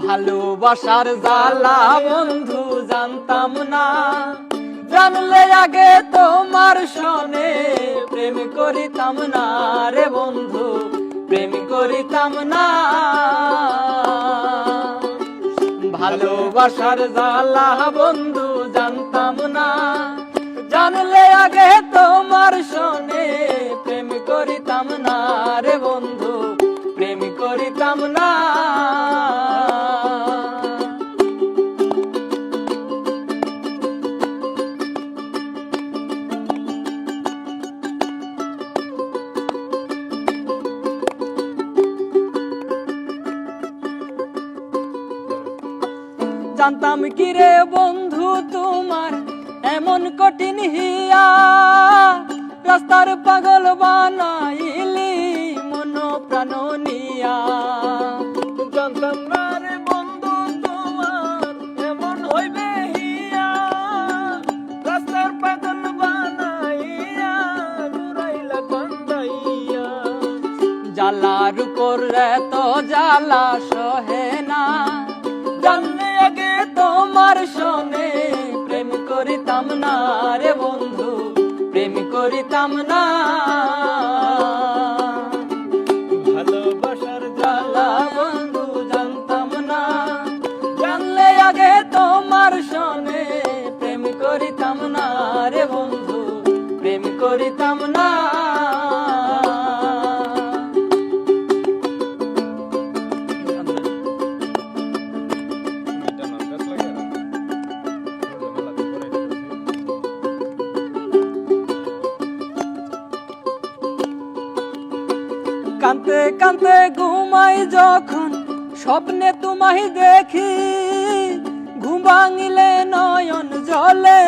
ভালোবাসার জ্বালা, বন্ধু, জানতাম না। জানলে আগে তোমার সনে প্রেম করিতাম না রে বন্ধু, প্রেম করিতাম না। ভালোবাসার জ্বালা, বন্ধু, জানতাম না। জানলে আগে তোমার সনে প্রেম করিতাম না রে জানতাম কি রে বন্ধু তোমার এমন কঠিন হিয়া। রাস্তার পাগল বানাইলি মন প্রাণ নিয়া। জানতাম না রে বন্ধু তোমার এমন হইবে হিয়া। রাস্তার পাগল বানাইয়া ঘুরাইলা কান্দাইয়া। জালার উপর তো জালা সহে না। করিতাম না রে বন্ধু প্রেম করিতাম না। ভালোবাসার জ্বালা বন্ধু জানতাম না। জানলে আগে তোমার সনে প্রেম করিতাম না রে বন্ধু প্রেম করিতাম না। কানতে কানতে ঘুমাই যখন স্বপ্নে তোমায় দেখি। ঘুম ভাঙিলে নয়ন জলে